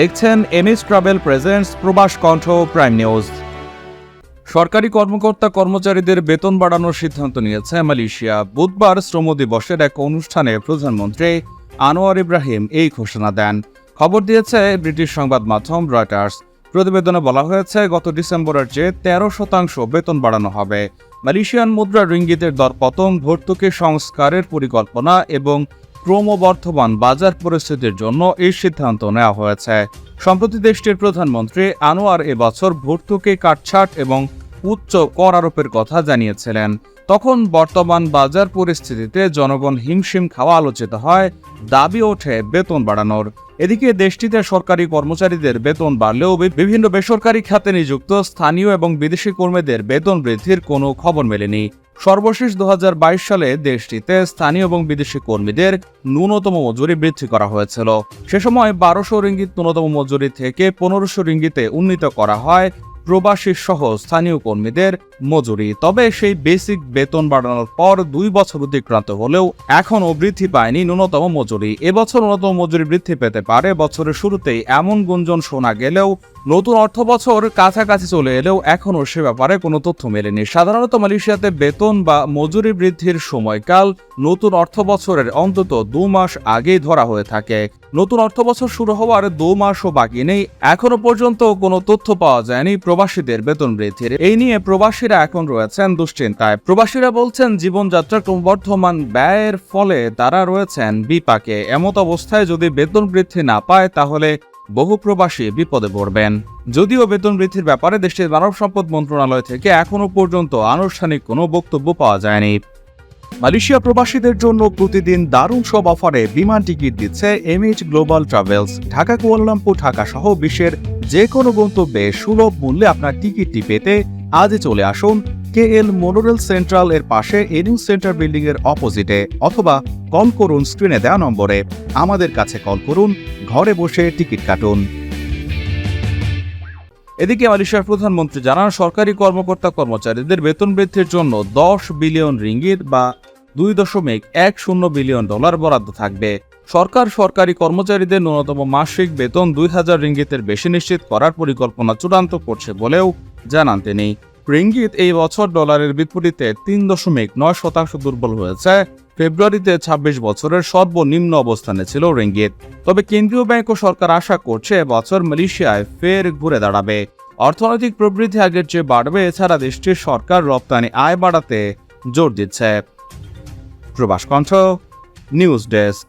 দেখছেন MS travel presents প্রবাস কণ্ঠ প্রাইম নিউজ। সরকারি কর্মকর্তা কর্মচারীদের বেতন বাড়ানোর সিদ্ধান্ত নিয়েছে মালয়েশিয়া। বুধবার শ্রম দিবসের এক অনুষ্ঠানে প্রধানমন্ত্রী আনোয়ার ইব্রাহিম এই ঘোষণা দেন। খবর দিয়েছে ব্রিটিশ সংবাদ মাধ্যম রয়টার্স। প্রতিবেদনে বলা হয়েছে, গত ডিসেম্বরের চেয়ে তেরো শতাংশ বেতন বাড়ানো হবে। মালয়েশিয়ান মুদ্রা রিঙ্গিতের দরপতন, ভর্তুকি সংস্কারের পরিকল্পনা এবং ক্রমবর্ধমান বাজার পরিস্থিতির জন্য এই সিদ্ধান্ত নেওয়া হয়েছে। সম্প্রতি দেশটির প্রধানমন্ত্রী আনোয়ার এবছর ভর্তুকি, কাটছাট এবং উচ্চ কর আরোপের কথা জানিয়েছিলেন। তখন বর্তমান বাজার পরিস্থিতিতে জনগণ হিমশিম খাওয়া আলোচিত হয়, দাবি ওঠে বেতন বাড়ানোর। এদিকে দেশটিতে সরকারি কর্মচারীদের বেতন বাড়লেও বিভিন্ন বেসরকারি খাতে নিযুক্ত স্থানীয় এবং বিদেশি কর্মীদের বেতন বৃদ্ধির কোনো খবর মেলেনি। সর্বশেষ দু হাজার বাইশ সালে দেশটিতে স্থানীয় এবং বিদেশি কর্মীদের ন্যূনতম মজুরি বৃদ্ধি করা হয়েছিল। সে সময় বারোশো রিঙ্গিত ন্যূনতম মজুরি থেকে পনেরোশো রিঙ্গিতে উন্নীত করা হয়। প্রবাসী সহ স্থানীয় কর্মীদের মজুরি, তবে সেই বেসিক বেতন বাড়ানোর পর দুই বছর অতিক্রান্ত হলেও এখনও বৃদ্ধি পায়নি ন্যূনতম মজুরি। এবছর ন্যূনতম মজুরি বৃদ্ধি পেতে পারে, বছরের শুরুতেই এমন গুঞ্জন শোনা গেলেও নতুন অর্থ বছর কাছাকাছি চলে এলেও এখনও সে ব্যাপারে কোনো তথ্য মেলেনি। সাধারণত মালয়েশিয়াতে বেতন বা মজুরি বৃদ্ধির সময়কাল নতুন অর্থ বছরের অন্তত দু মাস আগেই ধরা হয়ে থাকে। নতুন অর্থ বছর শুরু হওয়ার দু মাসও বাকি নেই। এখনও পর্যন্ত কোনো তথ্য পাওয়া যায়নি প্রবাসীদের বেতন বৃদ্ধির। এই নিয়ে প্রবাসীরা এখন রয়েছেন দুশ্চিন্তায়। প্রবাসীরা বলছেন জীবনযাত্রার ক্রমবর্ধমান ব্যয়ের ফলে তারা রয়েছেন বিপাকে। এমত অবস্থায় যদি বেতন বৃদ্ধি না পায়, তাহলে বহু প্রবাসী বিপদে পড়বেন। যদিও বেতন বৃদ্ধির ব্যাপারে দেশটির মানব সম্পদ মন্ত্রণালয় থেকে এখনও পর্যন্ত আনুষ্ঠানিক কোনো বক্তব্য পাওয়া যায়নি। মালয়েশিয়া প্রবাসীদের জন্য প্রতিদিন দারুণ সব অফারে বিমান টিকিট দিচ্ছে MH global travels. Dhaka, Kuala Lumpur, Dhaka সহ বিশ্বের যে কোনো গন্তব্যে সুলভ মূল্যে আপনার টিকিটটি পেতে আজই চলে আসুন কে এল মোনোরেল সেন্ট্রাল এর পাশে এনিউ সেন্টার বিল্ডিং এর অপোজিটে অথবা কল করুন স্ক্রিনে দেওয়া নম্বরে। আমাদের কাছে কল করুন, ঘরে বসে টিকিট কাটুন। এদিকে মালয়েশিয়ার প্রধানমন্ত্রী জানান, সরকারি কর্মকর্তা কর্মচারীদের বেতন বৃদ্ধির জন্য দশ বিলিয়ন রিঙ্গিত বা দুই দশমিক এক শূন্য বিলিয়ন ডলার বরাদ্দ থাকবে। সরকার সরকারি কর্মচারীদের ন্যূনতম মাসিক বেতন দুই হাজার রিঙ্গিতের বেশি নিশ্চিত করার পরিকল্পনা চূড়ান্ত করছে বলেও জানান তিনি। রিঙ্গিত এই বছর ডলারের বিপরীতে তিন দশমিক নয় শতাংশ দুর্বল হয়েছে। ফেব্রুয়ারিতে ২৬ বছরের সর্বনিম্ন অবস্থানে ছিল রিঙ্গিত। তবে কেন্দ্রীয় ব্যাংক ও সরকার আশা করছে বছর মালয়েশিয়ায় ফের ঘুরে দাঁড়াবে। অর্থনৈতিক প্রবৃদ্ধি আগের চেয়ে বাড়বে, এছাড়া দেশটির সরকার রপ্তানি আয় বাড়াতে জোর দিচ্ছে। প্রবাস কণ্ঠ, নিউজ ডেস্ক।